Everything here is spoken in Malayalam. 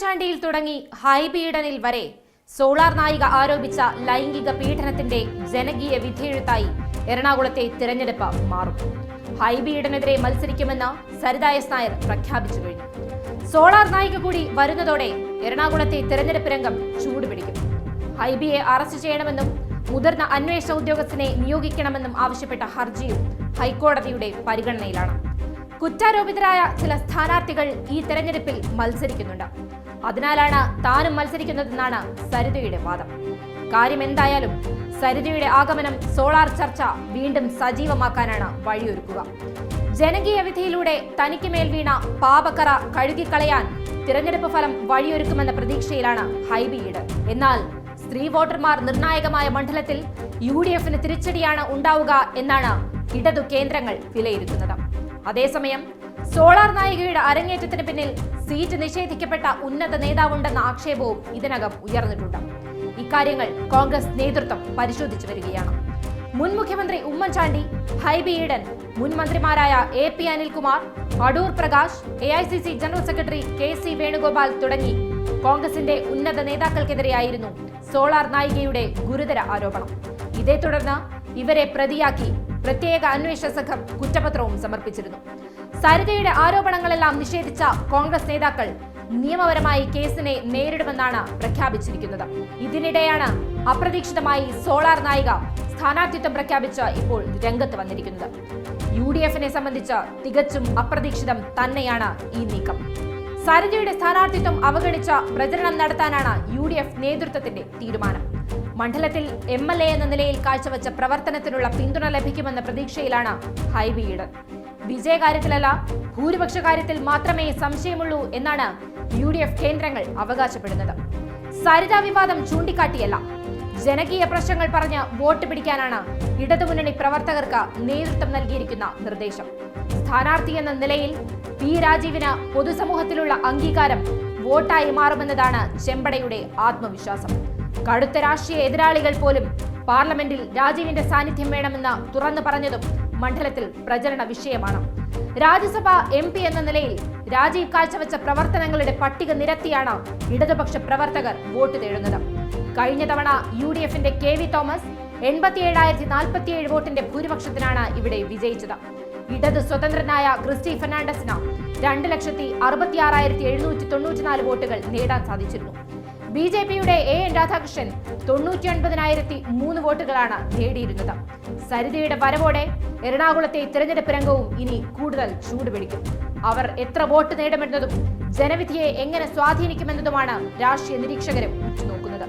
ഉമ്മൻചാണ്ടിയിൽ തുടങ്ങി ഹൈബീഡനിൽ വരെ സോളാർ നായിക ആരോപിച്ച ലൈംഗിക പീഡനത്തിന്റെ ജനകീയ വിധിയെഴുത്തായി എറണാകുളത്തെ തിരഞ്ഞെടുപ്പ് മാറും. ഹൈബീഡനെതിരെ മത്സരിക്കുമെന്ന് സരിത എസ് നായർ പ്രഖ്യാപിച്ചു കഴിഞ്ഞു. സോളാർ നായിക കൂടി വരുന്നതോടെ എറണാകുളത്തെ തിരഞ്ഞെടുപ്പ് രംഗം ചൂടുപിടിക്കും. ഹൈബിയെ അറസ്റ്റ് ചെയ്യണമെന്നും മുതിർന്ന അന്വേഷണ ഉദ്യോഗസ്ഥനെ നിയോഗിക്കണമെന്നും ആവശ്യപ്പെട്ട ഹർജിയും ഹൈക്കോടതിയുടെ പരിഗണനയിലാണ്. കുറ്റാരോപിതരായ ചില സ്ഥാനാർത്ഥികൾ ഈ തെരഞ്ഞെടുപ്പിൽ മത്സരിക്കുന്നുണ്ട്. അതിനാലാണ് താനും മത്സരിക്കുന്നതെന്നാണ് സരിതയുടെ വാദം. കാര്യം എന്തായാലും സരിതയുടെ ആഗമനം സോളാർ ചർച്ച വീണ്ടും സജീവമാക്കാനാണ് വഴിയൊരുക്കുക. ജനകീയ വിധിയിലൂടെ തനിക്ക് മേൽ വീണ പാപക്കറ കഴുകിക്കളയാൻ തിരഞ്ഞെടുപ്പ് ഫലം വഴിയൊരുക്കുമെന്ന പ്രതീക്ഷയിലാണ് ഹൈബിയിട് എന്നാൽ സ്ത്രീ വോട്ടർമാർ നിർണായകമായ മണ്ഡലത്തിൽ യു ഡി എഫിന് തിരിച്ചടിയാണ് ഉണ്ടാവുക എന്നാണ് ഇടതു കേന്ദ്രങ്ങൾ വിലയിരുത്തുന്നത്. അതേസമയം സോളാർ നായികയുടെ അരങ്ങേറ്റത്തിന് പിന്നിൽ സീറ്റ് നിഷേധിക്കപ്പെട്ട ഉന്നത നേതാവുണ്ടെന്ന ആക്ഷേപവും ഇതിനകം ഉയർന്നിട്ടുണ്ട്. ഇക്കാര്യങ്ങൾ കോൺഗ്രസ് നേതൃത്വം പരിശോധിച്ചു വരികയാണ്. മുൻ മുഖ്യമന്ത്രി ഉമ്മൻചാണ്ടി ഹൈബി ഈഡൻ മുൻ മന്ത്രിമാരായ A P Anilkumar Adoor Prakash A I C C general secretary K C Venugopal തുടങ്ങി കോൺഗ്രസിന്റെ ഉന്നത നേതാക്കൾക്കെതിരെയായിരുന്നു സോളാർ നായികയുടെ ഗുരുതര ആരോപണം. ഇതേ തുടർന്ന് ഇവരെ പ്രതിയാക്കി പ്രത്യേക അന്വേഷണ സംഘം കുറ്റപത്രവും സമർപ്പിച്ചിരുന്നു. സരിതയുടെ ആരോപണങ്ങളെല്ലാം നിഷേധിച്ച കോൺഗ്രസ് നേതാക്കൾ നിയമപരമായി കേസിനെ നേരിടുമെന്നാണ് പ്രഖ്യാപിച്ചിരിക്കുന്നത്. ഇതിനിടെയാണ് അപ്രതീക്ഷിതമായി സോളാർ നായിക സ്ഥാനാർത്ഥിത്വം പ്രഖ്യാപിച്ച് ഇപ്പോൾ രംഗത്ത് വന്നിരിക്കുന്നത്. യു ഡി എഫിനെ സംബന്ധിച്ച് തികച്ചും അപ്രതീക്ഷിതം തന്നെയാണ് ഈ നീക്കം. സരിതയുടെ സ്ഥാനാർത്ഥിത്വം അവഗണിച്ച പ്രചരണം നടത്താനാണ് യു ഡി എഫ് നേതൃത്വത്തിന്റെ തീരുമാനം. മണ്ഡലത്തിൽ എം എൽ എ എന്ന നിലയിൽ കാഴ്ചവെച്ച പ്രവർത്തനത്തിനുള്ള പിന്തുണ ലഭിക്കുമെന്ന പ്രതീക്ഷയിലാണ് ഹൈബിയുടെ വിജയകാര്യത്തിലല്ല ഭൂരിപക്ഷ കാര്യത്തിൽ മാത്രമേ സംശയമുള്ളൂ എന്നാണ് യു ഡി എഫ് കേന്ദ്രങ്ങൾ അവകാശപ്പെടുന്നത്. സരിത വിവാദം ചൂണ്ടിക്കാട്ടിയല്ല. ജനകീയ പ്രശ്നങ്ങൾ പറഞ്ഞ് വോട്ട് പിടിക്കാനാണ് ഇടതുമുന്നണി പ്രവർത്തകർക്ക് നേതൃത്വം നൽകിയിരിക്കുന്ന നിർദ്ദേശം. സ്ഥാനാർത്ഥി എന്ന നിലയിൽ പി രാജീവിന് പൊതുസമൂഹത്തിലുള്ള അംഗീകാരം വോട്ടായി മാറുമെന്നതാണ് ചെമ്പടയുടെ ആത്മവിശ്വാസം. കടുത്ത രാഷ്ട്രീയ എതിരാളികൾ പോലും പാർലമെന്റിൽ രാജീവിന്റെ സാന്നിധ്യം വേണമെന്ന് തുറന്നു പറഞ്ഞതും മണ്ഡലത്തിൽ പ്രചരണ വിഷയമാണ്. രാജ്യസഭ എം പി എന്ന നിലയിൽ രാജീവ് കാഴ്ചവെച്ച പ്രവർത്തനങ്ങളുടെ പട്ടിക നിരത്തിയാണ് ഇടതുപക്ഷ പ്രവർത്തകർ വോട്ട് തേടുന്നത്. കഴിഞ്ഞ തവണ യു ഡി എഫിന്റെ കെ വി തോമസ് എൺപത്തിയേഴായിരത്തി നാൽപ്പത്തിയേഴ് വോട്ടിന്റെ ഭൂരിപക്ഷത്തിനാണ് ഇവിടെ വിജയിച്ചത്. ഇടത് സ്വതന്ത്രനായ ക്രിസ്റ്റി ഫെർണാണ്ടസിന് രണ്ട് ലക്ഷത്തി അറുപത്തി ആറായിരത്തി എഴുന്നൂറ്റി തൊണ്ണൂറ്റിനാല് വോട്ടുകൾ നേടാൻ സാധിച്ചിരുന്നു. ബി ജെ പിയുടെ എ എൻ രാധാകൃഷ്ണൻ തൊണ്ണൂറ്റി ഒൻപതിനായിരത്തി മൂന്ന് വോട്ടുകളാണ് നേടിയിരുന്നത്. സരിതയുടെ വരവോടെ എറണാകുളത്തെ തിരഞ്ഞെടുപ്പ് രംഗവും ഇനി കൂടുതൽ ചൂടുപിടിക്കും. അവർ എത്ര വോട്ട് നേടുമെന്നതും ജനവിധിയെ എങ്ങനെ സ്വാധീനിക്കുമെന്നതുമാണ് രാഷ്ട്രീയ നിരീക്ഷകരും ഉറ്റുനോക്കുന്നത്.